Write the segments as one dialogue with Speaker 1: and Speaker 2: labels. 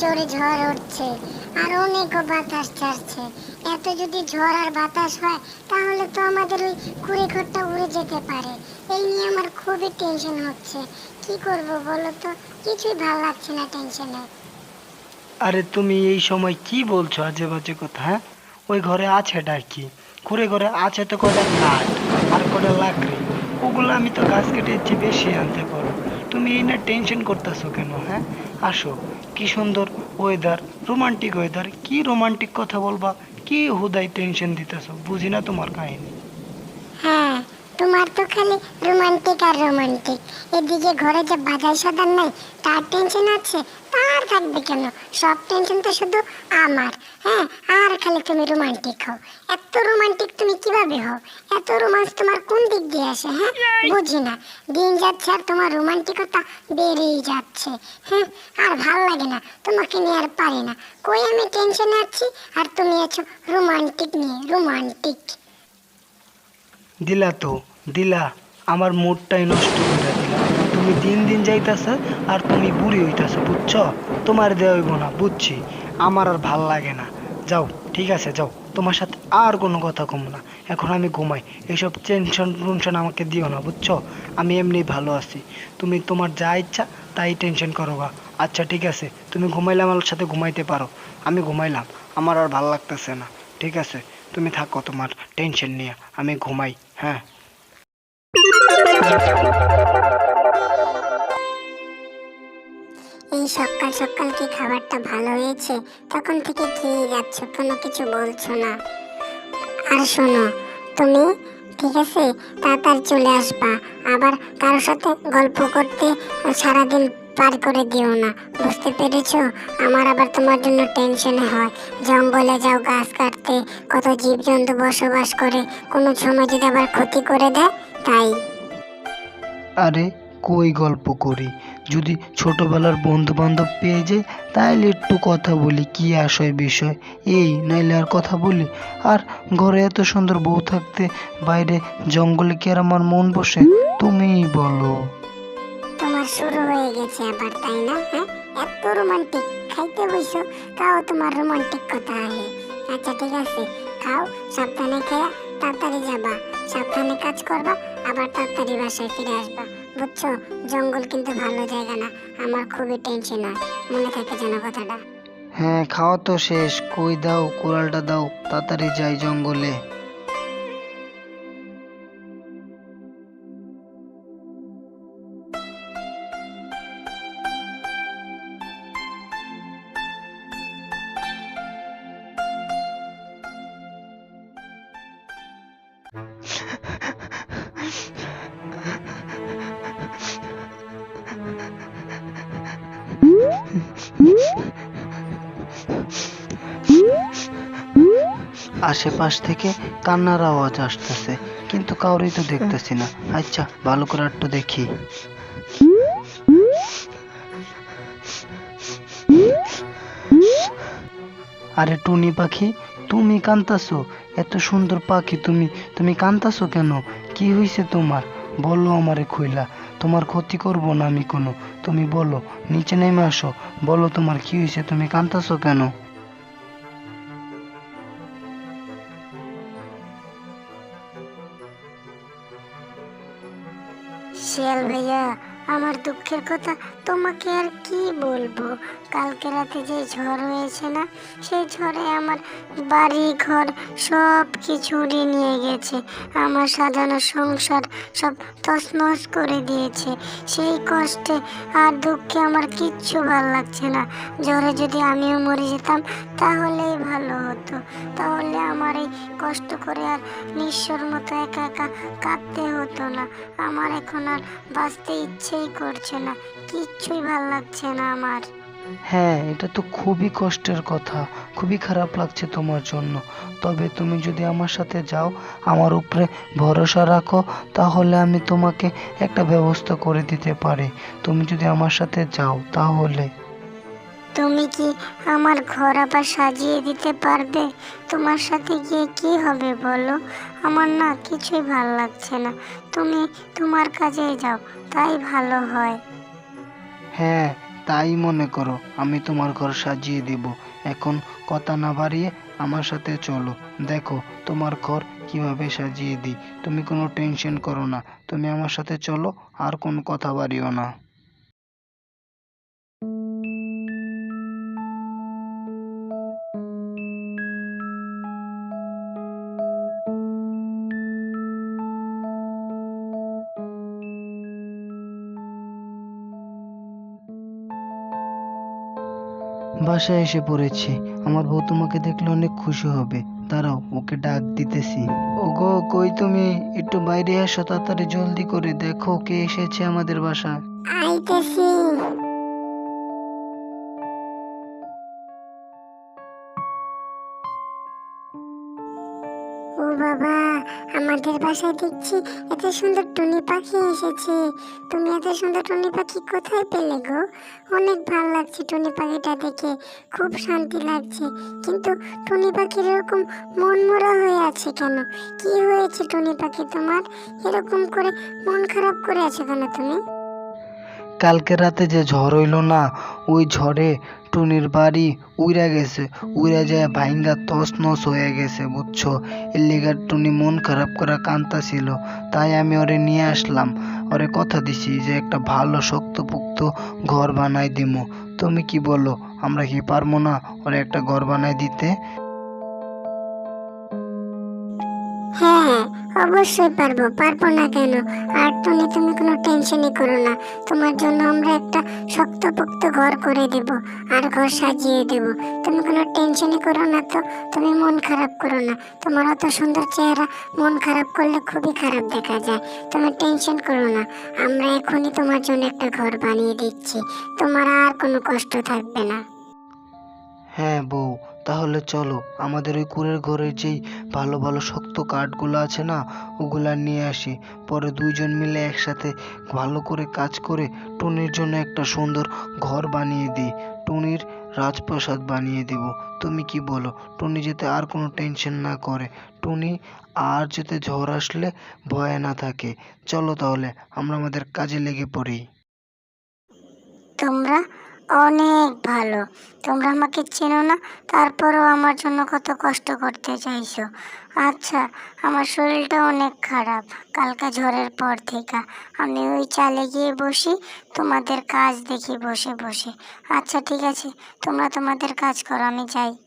Speaker 1: জোরে ঝড় উঠছে আর অনেকও বাতাস ছাড়ছে। এত যদি ঝড় আর বাতাস হয়, তাহলে তো আমাদের ওই কুড়ে ঘরটা উড়ে যেতে পারে। এই নিয়ে আমার খুবই টেনশন হচ্ছে। কি করব বলো তো? কিছুই ভালো লাগছে না টেনশনে
Speaker 2: আরে তুমি এই সময় কি বলছো আজে বাজে কথা হ্যাঁ? ওই ঘরে আছেটা কি কুড়ে ঘরে আছে তো কটা কাঠ আর কটা লাকড়ি। ওগুলো আমি তো গাছ কেটে বেশি আনতে পারো তুমি এই না টেনশন করতেছো কেন হ্যাঁ? আসো, কি সুন্দর ওয়েদার রোমান্টিক ওয়েদার কি রোমান্টিক কথা বলবা? কি হুদাই টেনশন দিতেছো? বুঝি না তোমার কাহিনী।
Speaker 1: হ্যাঁ তোমার তো খালি রোমান্টিক আর রোমান্টিক এদিকে ঘরে যে বাজার সাদার নাই, তার টেনশন আছে, তার থাকবে কেন? সব টেনশন তো শুধু আমার হ্যাঁ? খালি তুমি রোমান্টিক হও। এত রোমান্টিক তুমি কীভাবে হও? এত রোমান্স তোমার কোন দিক দিয়ে আসে হ্যাঁ? বুঝি না। দিন যাচ্ছে আর তোমার রোমান্টিকতা বেড়েই যাচ্ছে হ্যাঁ? আর ভালো লাগে না, তোমাকে নিয়ে আর পারি না। কই আমি টেনশনে আছি? আর তুমি আছো রোমান্টিক নিয়ে রোমান্টিক
Speaker 2: দিলা তো, দিলা। আমার মুডটাই নষ্ট করে দিলা। তুমি দিন দিন যাইতাছে আর তুমি বুড়ি হইতাছে, বুঝছ? তোমার দেওয়া হইব না, বুঝছি। আমার আর ভালো লাগে না। যাও। ঠিক আছে, যাও। তোমার সাথে আর কোনো কথা কম না। এখন আমি ঘুমাই। এইসব টেনশন টেনশন আমাকে দিও না, বুঝছ? আমি এমনি ভালো আছি। তুমি তোমার যা ইচ্ছা তাই টেনশন করো গা। আচ্ছা ঠিক আছে। তুমি ঘুমাইলে আমার সাথে ঘুমাইতে পারো। আমি ঘুমাইলাম। আমার আর ভালো লাগতেছে না। ঠিক আছে? তুমি থাকো তোমার টেনশন নিয়ে। আমি ঘুমাই হ্যাঁ?
Speaker 1: এই সকাল সকাল কি খাবারটা ভালো হয়েছে? তখন থেকে খেয়ে যাচ্ছ, কোনো কিছু বলছো না। আর শোনো, তুমি, ঠিক আছে? তাড়াতাড়ি চলে আসবা। আবার কারোর সাথে গল্প করতে সারাদিন পার করে দিও না। বুঝতে পেরেছ? আমার আবার তোমার জন্য টেনশনে হয়। জঙ্গলে যাও গাছ কাটতে। কত জীবজন্তু বসবাস করে। কোনো সময় যদি আবার ক্ষতি করে দেয়, তাই।
Speaker 2: আরে, কই গল্প করি? যদি ছোটবেলার বন্ধু বান্ধব পেয়ে যাই তাহলে একটু কথা বলি, কি আসয় বিষয়? এই, নাইলে আর কথা বলি? আর ঘরে এত সুন্দর বউ থাকতে বাইরে জঙ্গলে কি আর আমার মন বসে? তুমিই বলো।
Speaker 1: তোমার শুরু হয়ে গেছে আবার, তাই না? হ্যাঁ? এত রোমান্টিক। খাইতে বসো, তাও তোমার রোমান্টিক কথা আহে। আচ্ছা ঠিক আছে। খাও, সাবধানে খেয়ে তাড়াতাড়ি যাবা। সাবধানে কাজ করবা, আবার তাড়াতাড়ি বাসায় ফিরে আসবা। বুঝছ? জঙ্গল কিন্তু ভালো জায়গা না। আমার খুবই টেনশন হয়। মনে থাকে যেন কথাটা।
Speaker 2: হ্যাঁ খাওয়া তো শেষ। কই দাও কোরালটা দাও। তাড়াতাড়ি যাই জঙ্গলে। আশেপাশ থেকে কান্নার আওয়াজ আসতেছে, কিন্তু কাউরেই তো দেখতেছি না। আচ্ছা ভালো করে একটু দেখি। আরে টুনি পাখি, তুমি কান্তাছো? এত সুন্দর পাখি তুমি তুমি কান্তাছো কেন? কি হয়েছে তোমার? বলো আমারে খুইলা, তোমার ক্ষতি করব না আমি কোনো। তুমি বলো, নিচে নেমে আসো। বলো তোমার কি হয়েছে তুমি কান্তাছো কেন?
Speaker 1: geldi ya. আমার দুঃখের কথা তোমাকে আর কি বলব? কালকে রাতে যে ঝড় হয়েছে না, সেই ঝড়ে আমার বাড়ি ঘর সব কিছু উড়িয়ে নিয়ে গেছে। আমার সাজানো সংসার সব তছনছ করে দিয়েছে। সেই কষ্টে আর দুঃখে আমার কিচ্ছু ভালো লাগছে না। জ্বরে যদি আমিও মরে যেতাম, তাহলেই ভালো হতো। তাহলে আমার এই কষ্ট করে আর নিঃস্বর মতো একা একা কাঁদতে হতো না। আমার এখন আর বাঁচতে ইচ্ছেই করছে না, কিচ্ছুই ভালো লাগছে না আমার।
Speaker 2: হ্যাঁ এটা তো খুবই কষ্টের কথা, খুবই খারাপ লাগছে তোমার জন্য। তবে তুমি যদি আমার সাথে যাও, আমার উপরে ভরসা রাখো, তাহলে আমি তোমাকে একটা ব্যবস্থা করে দিতে পারি। তুমি যদি আমার সাথে যাও, তাহলে।
Speaker 1: তুমি কি আমার ঘর আবার সাজিয়ে দিতে পারবে? তোমার সাথে গিয়ে কি হবে বলো? আমার না কিছুই ভালো লাগছে না। তুমি তোমার কাজে যাও, তাই ভালো হয়।
Speaker 2: হ্যাঁ তাই মনে করো, আমি তোমার ঘর সাজিয়ে দেব। এখন কথা না বাড়িয়ে আমার সাথে চলো। দেখো, তোমার ঘর কীভাবে সাজিয়ে দিই। তুমি কোনো টেনশন করো না। তুমি আমার সাথে চলো, আর কোনো কথা বাড়িও না। বাসায় এসে পড়েছে। আমার বউ তোমাকে দেখলে অনেক খুশি হবে। দাঁড়াও, ওকে ডাক দিতেছি। ওগো, কই তুমি? একটু বাইরে আসো তাড়াতাড়ি জলদি করে। দেখো কে এসেছে আমাদের বাসায়।
Speaker 1: আইতেছি। আমাদের বাসায় দেখছি এত সুন্দর টুনি পাখি এসেছে। তুমি এত সুন্দর টুনি পাখি কোথায় পেলে গো? অনেক ভালো লাগছে টুনি পাখিটা দেখে। খুব শান্তি লাগছে। কিন্তু টুনি পাখির এরকম মন মোড়া হয়ে আছে কেন? কি হয়েছে টুনি পাখি তোমার? এরকম করে মন খারাপ করে আছো কেন তুমি?
Speaker 2: কালকে রাতে যে ঝড় হইল না, ওই ঝড়ে টুনির বাড়ি উইরা গেছে। উইরা যায় ভাইঙ্গা তস নস হয়ে গেছে, বুঝছ? এর লেগে টুনি মন খারাপ করা কান্তা ছিল তাই আমি ওরে নিয়ে আসলাম। ওরে কথা দিছি যে একটা ভালো শক্তপোক্ত ঘর বানাই দিমু। তুমি কি বলো, আমরা কি পারব না ওরে একটা ঘর বানাই দিতে?
Speaker 1: হ্যাঁ অবশ্যই পারব পারব না কেন? আর তুমি তুমি কোনো টেনশনই করো না। তোমার জন্য আমরা একটা শক্ত শক্তপোক্ত ঘর করে দেব আর ঘর সাজিয়ে দেব। তুমি কোনো টেনশনই করো না তো, তুমি মন খারাপ করো না। তোমার অত সুন্দর চেহারা মন খারাপ করলে খুবই খারাপ দেখা যায়। তুমি টেনশন করো না। আমরা এখনই তোমার জন্য একটা ঘর বানিয়ে দিচ্ছি। তোমার আর কোনো কষ্ট থাকবে না।
Speaker 2: হ্যাঁ বউ, তাহলে চলো। আমাদের ওই কুড়ের ঘরের যেই ভালো ভালো শক্ত কাঠগুলো আছে না, ওগুলা নিয়ে আসি। পরে দুইজন মিলে একসাথে ভালো করে কাজ করে টুনির জন্য একটা সুন্দর ঘর বানিয়ে দিই। টুনির রাজপ্রাসাদ বানিয়ে দেব। তুমি কি বলো, টুনি যাতে আর কোনো টেনশন না করে। টুনি আর যাতে ঝড় আসলে ভয়ে না থাকে। চলো তাহলে, আমরা আমাদের কাজে লেগে পড়ি।
Speaker 1: তোমরা অনেক ভালো। তোমরা আমাকে চেনো না, তারপরেও আমার জন্য কত কষ্ট করতে চাইছো। আচ্ছা আমার শরীরটা অনেক খারাপ। কালকে ঝড়ের পর থেকে আমি ওই চালে গিয়ে বসি, তোমাদের কাজ দেখি বসে বসে। আচ্ছা ঠিক আছে, তোমরা তোমাদের কাজ করো, আমি যাই।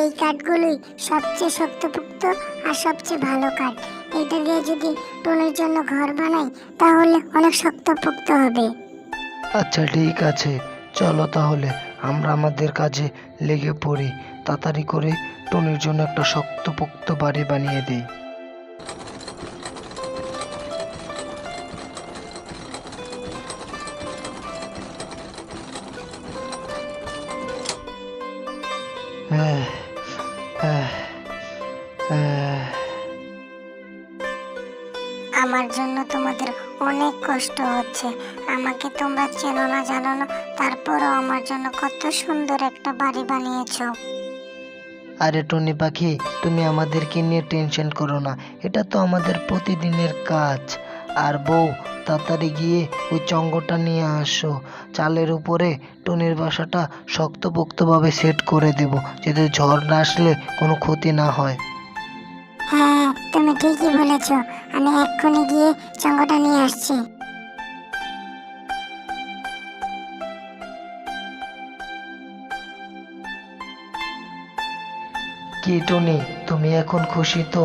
Speaker 1: এই কাঠগুলোই সবচেয়ে শক্তপোক্ত আর সবচেয়ে ভালো কাঠ এটা দিয়ে যদি টুনির জন্য ঘর বানাই, তাহলে অনেক শক্তপোক্ত হবে।
Speaker 2: আচ্ছা ঠিক আছে। চলো তাহলে, আমরা আমাদের কাজে লেগে পড়ি। তাড়াতাড়ি করে টনির জন্য একটা শক্তপোক্ত বাড়ি বানিয়ে দিই। আহ।
Speaker 1: আমার জন্য তোমাদের অনেক কষ্ট হচ্ছে। আমাকে তোমরা চেনো না, জানো না, তারপরও আমার জন্য কত সুন্দর একটা বাড়ি বানিয়েছো।
Speaker 2: আরে টনি পাখি, তুমি আমাদেরকে নিয়ে টেনশন করো না, এটা তো আমাদের প্রতিদিনের কাজ। আর বউ, তাড়াতাড়ি গিয়ে ওই চঙ্গটা নিয়ে আসো। চালের উপরে টনির বাসাটা শক্তপোক্তভাবে সেট করে দেব, যাতে ঝড় না আসলে কোনো ক্ষতি না হয়।
Speaker 1: হ্যাঁ তুমি ঠিকই বলেছ। আমি এক্ষুনি গিয়ে চঙ্গটা নিয়ে আসছি।
Speaker 2: কি টনি, তুমি এখন খুশি তো?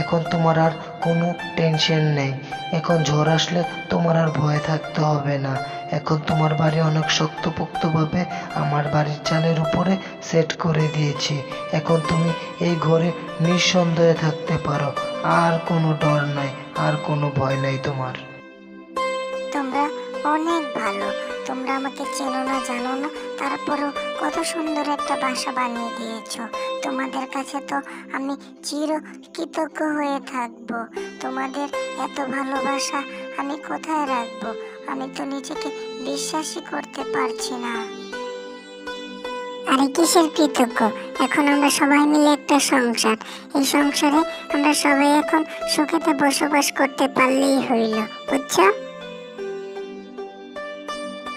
Speaker 2: এখন তোমার আর কোনো টেনশন নেই। এখন ঝড় আসলে তোমার আর ভয় থাকতে হবে না। এখন তোমার বাড়ি অনেক শক্তপোক্তভাবে আমার বাড়ির চালের উপরে সেট করে দিয়েছি। এখন তুমি এই ঘরে নিঃসন্দেহে থাকতে পারো। আর কোনো ডর নাই, আর কোনো ভয় নাই তোমার।
Speaker 1: তোমরা অনেক ভালো। তোমরা আমাকে চেনো না, জানো না। তারপরও কত সুন্দর একটা বাসা বানিয়ে দিয়েছ। তোমাদের কাছে তো আমি চির কৃতজ্ঞ হয়ে থাকব। তোমাদের এত ভালোবাসা আমি কোথায় রাখব? আমি তো নিজেকে বিশ্বাসই করতে পারছি না। আরে কিসের কৃতজ্ঞ? এখন আমরা সবাই মিলে একটা সংসার। এই সংসারে আমরা সবাই এখন সুখেতে বসবাস করতে পারলেই হইল, বুঝছ?